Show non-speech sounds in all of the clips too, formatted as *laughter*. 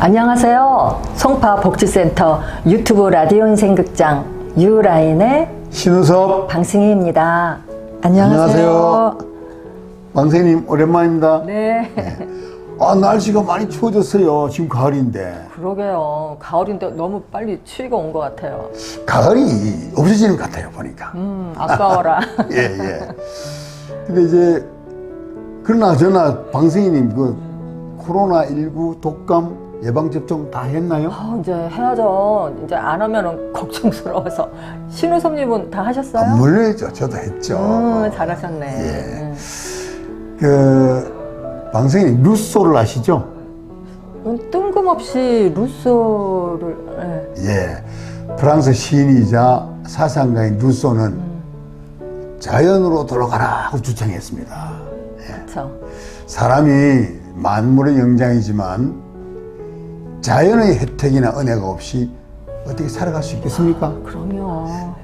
안녕하세요. 송파 복지센터 유튜브 라디오 인생극장 유라인의 신우섭 방승희입니다. 안녕하세요. 안녕하세요. 왕생님 오랜만입니다. 네. 아 날씨가 많이 추워졌어요. 지금 가을인데 그러게요. 가을인데 너무 빨리 추위가 온 것 같아요. 가을이 없어지는 것 같아요 보니까. 음, 아까워라. *laughs* 예 예. 근데 이제 그러나 저나 방생이님 그 코로나 19 독감 예방 접종 다 했나요? 아, 이제 해야죠. 이제 안 하면은 걱정스러워서. 신우섭님은 다 하셨어요? 아, 물론이죠. 저도 했죠. 음, 잘하셨네. 예. 음. 그 방생이님 루소를 아시죠? 음, 뜬금없이 루소를 예. 예. 프랑스 시인이자 사상가인 루소는 자연으로 돌아가라 하고 주창했습니다. 그렇죠. 사람이 만물의 영장이지만 자연의 혜택이나 은혜가 없이 어떻게 살아갈 수 있겠습니까? 그럼요.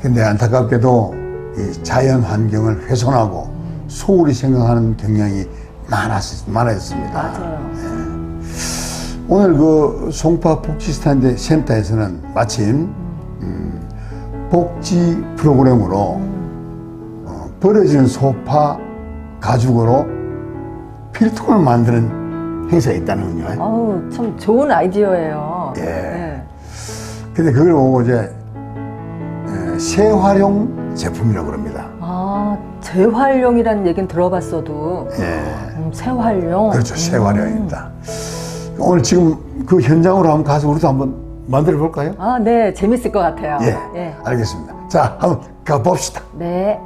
근데 안타깝게도 이 자연 환경을 훼손하고 소홀히 생각하는 경향이 많았, 많아졌습니다. 맞아요. 오늘 그 송파 복지스탄드 센터에서는 마침 음, 복지 프로그램으로 어, 버려지는 소파 가죽으로 필통을 만드는 행사가 있다는군요. 아우, 참 좋은 아이디어예요. 예. 네. 근데 그걸 보고 이제 에, 재활용 제품이라고 그럽니다. 아, 재활용이라는 얘기는 들어봤어도, 예. 음, 재활용. 그렇죠. 재활용입니다. 오늘 지금 그 현장으로 한번 가서 우리도 한번 만들어 볼까요? 아, 네, 재밌을 것 같아요. 예. 예. 알겠습니다. 자, 한번 가봅시다. 네.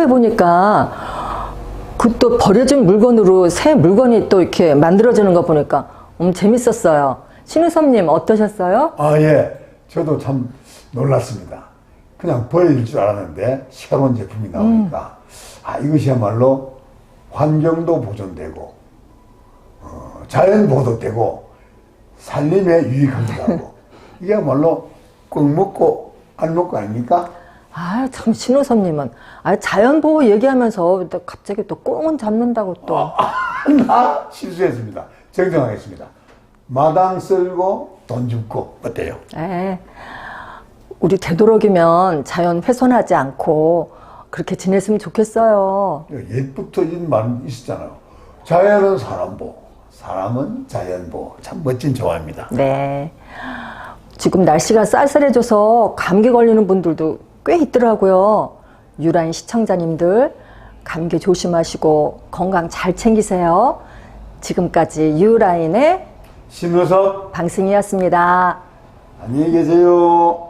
음, 참여해보니까, 그 또 버려진 물건으로 새 물건이 또 이렇게 만들어지는 거 보니까, 음, 재밌었어요. 신우섭님, 어떠셨어요? 아, 예. 저도 참 놀랐습니다. 그냥 버릴 줄 알았는데 새로운 제품이 나오니까 아, 이것이야말로 환경도 보존되고 어, 자연 보호되고 살림에 유익하기도 하고 이게야말로 꼭 먹고 안 먹고 아닙니까? 아, 참, 신우섭님은. 아, 자연보호 얘기하면서 또 갑자기 또 꽁은 잡는다고 또. 나 실수했습니다. 정정하겠습니다. 마당 쓸고 돈 줍고 어때요? 에 우리 되도록이면 자연 훼손하지 않고 그렇게 지냈으면 좋겠어요. 옛부터 이말 있었잖아요. 자연은 사람 보호, 사람은 자연 보호. 참 멋진 조화입니다. 네. 지금 날씨가 쌀쌀해져서 감기 걸리는 분들도 꽤 있더라고요. 유라인 시청자님들, 감기 조심하시고 건강 잘 챙기세요. 지금까지 유라인의 신우섭 방승이었습니다. 안녕히 계세요.